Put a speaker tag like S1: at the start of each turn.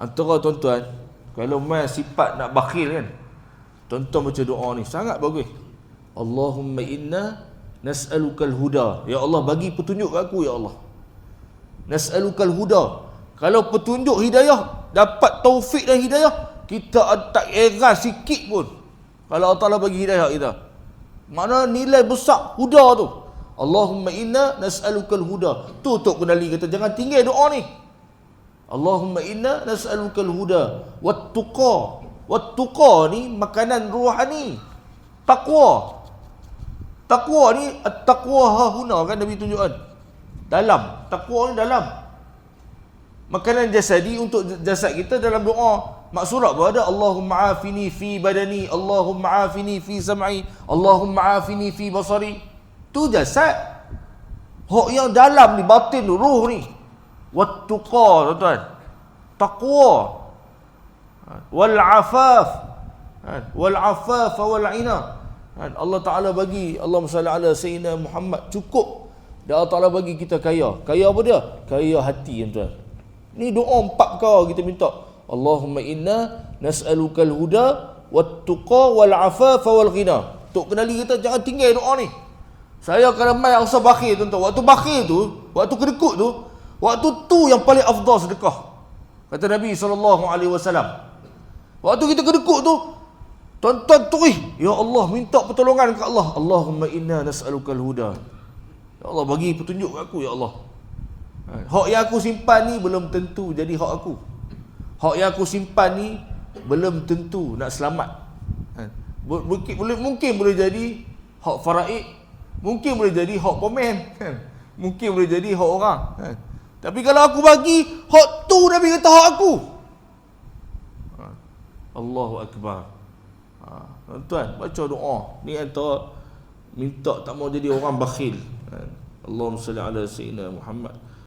S1: Antara tuan-tuan, kalau main sifat nak bakhil kan, tuan-tuan baca doa ni, sangat bagus. Allahumma inna nas'alukal huda. Ya Allah, bagi petunjuk aku, Ya Allah. Nas'alukal huda. Kalau petunjuk hidayah, dapat taufik dan hidayah, kita tak heran sikit pun. Kalau Allah Ta'ala bagi hidayah kita. Mana nilai besar huda tu. Allahumma inna nas'alukal huda. Tu Tok Kenali kata, jangan tinggal doa ni. Allahumma inna nas'alukal huda. Wat tuqa. Wat tuqa ni makanan rohani. Taqwa. Taqwa ni at-taqwa hahuna kan Nabi tunjukkan. Dalam. Taqwa ni dalam. Makanan jasadi untuk jasad kita dalam doa. Mak surat pun ada Allahumma afini fi badani, Allahumma afini fi sam'i, Allahumma afini fi basari. Tu jasad. Hak yang dalam ni batin ruh ni. Wattuqa tuan-tuan. Taqwa. Wal afaf. Wal afaf wal ina. Allah Taala bagi Allahumma salli ala sayyidina Muhammad cukup. Dan Allah Taala bagi kita kaya. Kaya apa dia? Kaya hati tuan-tuan. Ni doa empat perkara kita minta. Allahumma inna nas'alukal huda wat tuqa wal afafa wal ghina. Tok kenali kita jangan tinggal doa ni. Saya kalau mai rasa bakhil tuan-tuan. Waktu bakhil tu, waktu kedekut tu, waktu tu yang paling afdal sedekah. Kata Nabi sallallahu alaihi wasallam. Waktu kita kedekut tu, tuan-tuan tuih, ya Allah minta pertolongan ke Allah. Allahumma inna nas'alukal huda. Ya Allah bagi petunjuk aku ya Allah. Ha, hak yang aku simpan ni belum tentu jadi hak aku. Hak yang aku simpan ni belum tentu nak selamat. Ha, mungkin boleh mungkin boleh jadi hak faraid, mungkin boleh jadi hak komen, kan? Mungkin boleh jadi hak orang. Tapi kalau aku bagi hak tu Nabi kata hak aku. Ha, Allahu akbar. Ha, tuan baca doa. Ni antara minta tak mau jadi orang bakhil. Ha, Allahumma salli ala sayyidina Muhammad.